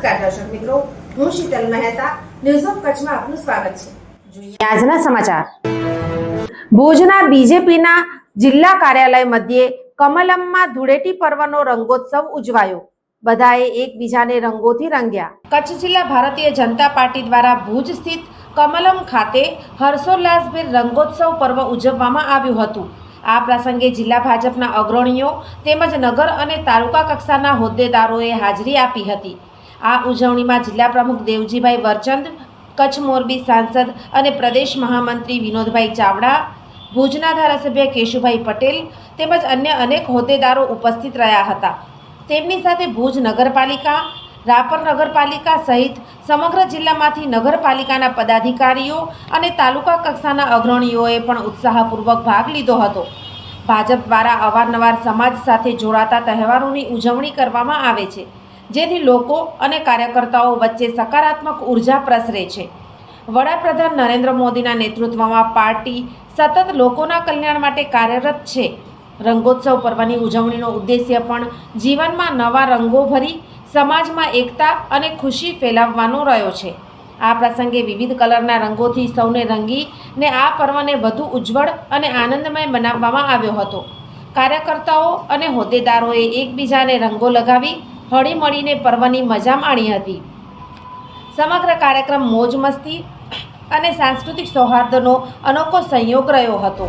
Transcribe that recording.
નમસ્કાર દર્શક મિત્રો હું શીતલ મહેતા ન્યૂઝ ઓફ કચ્છમાં આપનું સ્વાગત છે. જોઈએ આજના સમાચાર. ભુજના બીજેપીના જિલ્લા કાર્યાલય મધ્યે કમલમમાં ધૂળેટી પર્વનો રંગોત્સવ ઉજવાયો. બધાએ એકબીજાને રંગોથી રંગ્યા. કચ્છ જિલ્લા ભારતીય જનતા પાર્ટી દ્વારા ભુજ સ્થિત કમલમ ખાતે હર્ષોલ્લાસભેર રંગોત્સવ પર્વ ઉજવવામાં આવ્યું હતું. આ પ્રસંગે જિલ્લા ભાજપના અગ્રણીઓ તેમજ નગર અને તાલુકા કક્ષાના હોદ્દેદારોએ હાજરી આપી હતી. આ ઉજવણીમાં જિલ્લા પ્રમુખ દેવજીભાઈ વરચંદ, કચ્છ મોરબી સાંસદ અને પ્રદેશ મહામંત્રી વિનોદભાઈ ચાવડા, ભુજના ધારાસભ્ય કેશુભાઈ પટેલ તેમજ અન્ય અનેક હોદ્દેદારો ઉપસ્થિત રહ્યા હતા. તેમની સાથે ભુજ નગરપાલિકા, રાપર નગરપાલિકા સહિત સમગ્ર જિલ્લામાંથી નગરપાલિકાના પદાધિકારીઓ અને તાલુકા કક્ષાના અગ્રણીઓએ પણ ઉત્સાહપૂર્વક ભાગ લીધો હતો. ભાજપ દ્વારા અવારનવાર સમાજ સાથે જોડાતા તહેવારોની ઉજવણી કરવામાં આવે છે. જેથી લોકો અને કાર્યકર્તાઓ વચ્ચે સકારાત્મક ઊર્જા પ્રસરે છે. વડાપ્રધાન નરેન્દ્ર મોદીના નેતૃત્વમાં પાર્ટી સતત લોકોના કલ્યાણ માટે કાર્યરત છે. રંગોત્સવ પર્વની ઉજવણીનો ઉદ્દેશ્ય પણ જીવનમાં નવા રંગો ભરી, સમાજમાં એકતા અને ખુશી ફેલાવવાનો રહ્યો છે. આ પ્રસંગે વિવિધ કલરના રંગોથી સૌને રંગી ને આ પર્વને વધુ ઉજ્જવળ અને આનંદમય બનાવવામાં આવ્યો હતો. કાર્યકર્તાઓ અને હોદ્દેદારોએ એકબીજાને રંગો લગાવી હળી મળીને પર્વની મજા માણી હતી. સમગ્ર કાર્યક્રમ મોજ મસ્તી અને સાંસ્કૃતિક સૌહાર્દનો અનોખો સંયોગ રહ્યો હતો.